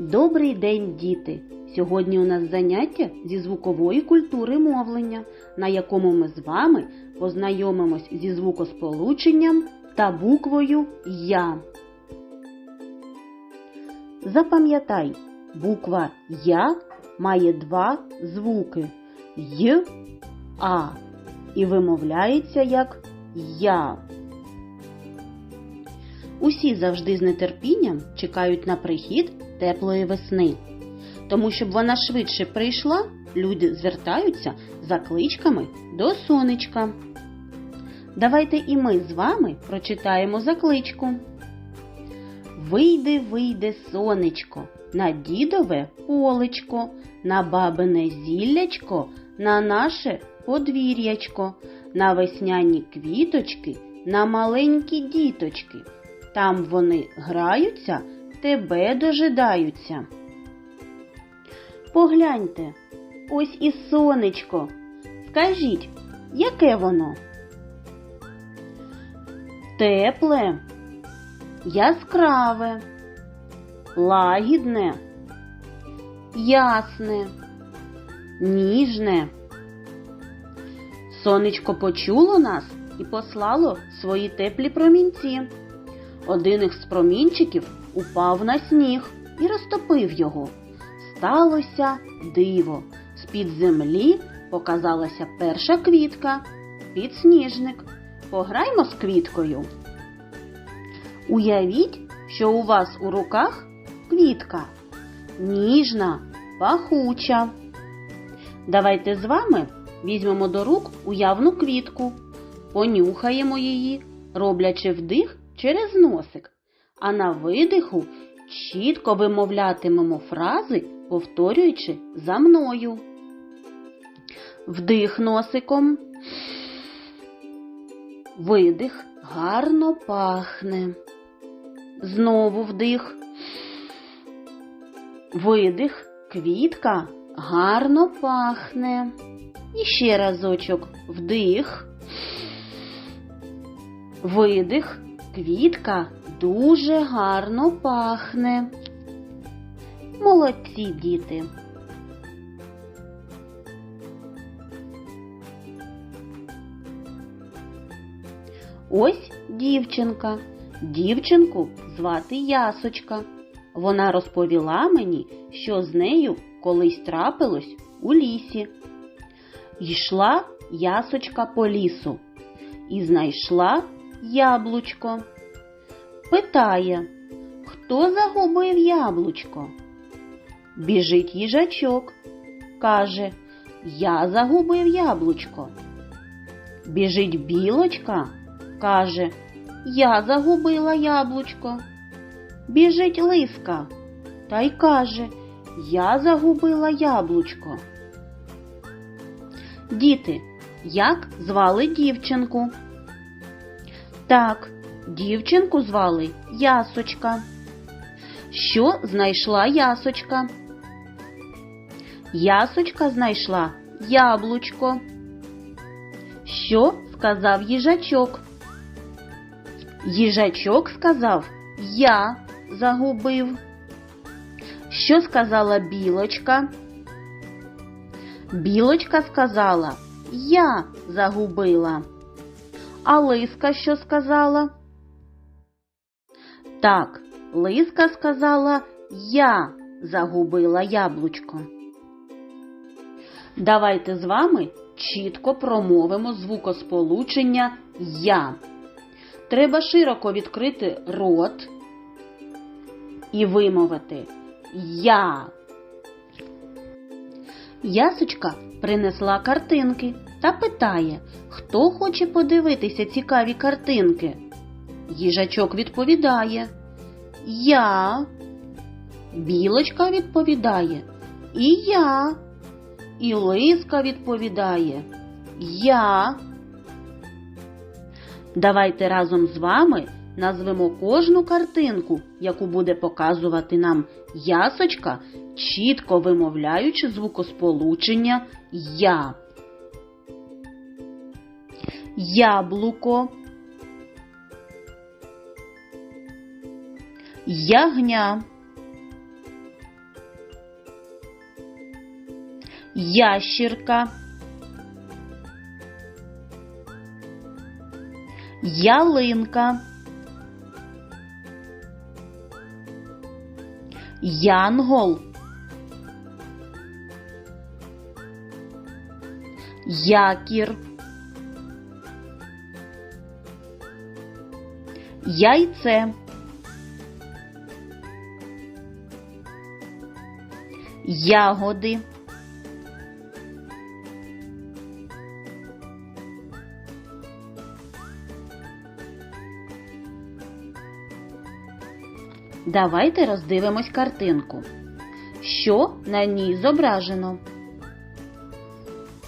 Добрий день, діти! Сьогодні у нас заняття зі звукової культури мовлення, на якому ми з вами познайомимось зі звукосполученням та буквою Я. Запам'ятай, буква Я має два звуки Й, А і вимовляється як Я. Усі завжди з нетерпінням чекають на прихід теплої весни. Тому, щоб вона швидше прийшла, люди звертаються за кличками до сонечка. Давайте і ми з вами прочитаємо закличку. Вийде, вийде сонечко, на дідове полечко, на бабине зіллячко, на наше подвір'ячко, на весняні квіточки, на маленькі діточки. Там вони граються, тебе дожидаються. Погляньте, ось і сонечко. Скажіть, яке воно? Тепле, яскраве, лагідне, ясне, ніжне. Сонечко почуло нас і послало свої теплі промінці. Один із промінчиків упав на сніг і розтопив його. Сталося диво. З-під землі показалася перша квітка, підсніжник. Пограймо з квіткою. Уявіть, що у вас у руках квітка ніжна, пахуча. Давайте з вами візьмемо до рук уявну квітку, понюхаємо її, роблячи вдих через носик, а на видиху чітко вимовлятимемо фрази, повторюючи за мною. Вдих носиком. Видих гарно пахне. Знову вдих. Видих квітка гарно пахне. І ще разочок вдих. Видих квітка дуже гарно пахне. Молодці діти. Ось дівчинка. Дівчинку звати Ясочка. Вона розповіла мені, що з нею колись трапилось у лісі. Йшла ясочка по лісу і знайшла яблучко. Питає, хто загубив яблучко? Біжить їжачок. Каже, я загубив яблучко. Біжить білочка, каже, я загубила яблучко. Біжить лиска та й каже, я загубила яблучко. Діти, як звали дівчинку? Так, дівчинку звали Ясочка. Що знайшла ясочка? Ясочка знайшла яблучко. Що сказав їжачок? Їжачок сказав Я загубив. Що сказала білочка? Білочка сказала Я загубила. А лиска що сказала? Так, лиска сказала Я загубила яблучко. Давайте з вами чітко промовимо звукосполучення Я. Треба широко відкрити рот і вимовити Я. Ясочка принесла картинки та питає, хто хоче подивитися цікаві картинки. Їжачок відповідає Я. Білочка відповідає І я. І лиска відповідає Я. Давайте разом з вами назвемо кожну картинку, яку буде показувати нам ясочка, чітко вимовляючи звукосполучення Я. Яблуко. ягня, Ящерка, ялинка, янгол, якір. Яйце. Ягоди. Давайте роздивимось картинку. Що на ній зображено?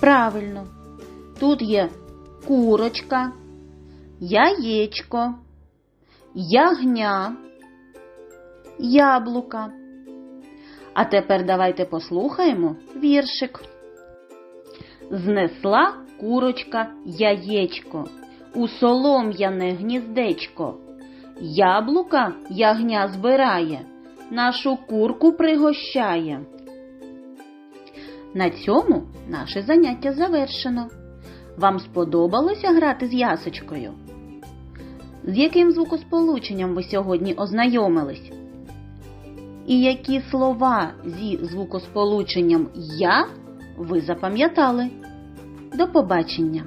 Правильно, тут є курочка, яєчко, ягня, яблука. А тепер давайте послухаємо віршик. Знесла курочка яєчко у солом'яне гніздечко. Яблука ягня збирає, нашу курку пригощає. На цьому наше заняття завершено. Вам сподобалося грати з ясочкою? З яким звукосполученням ви сьогодні ознайомились? І які слова зі звукосполученням Я ви запам'ятали? До побачення!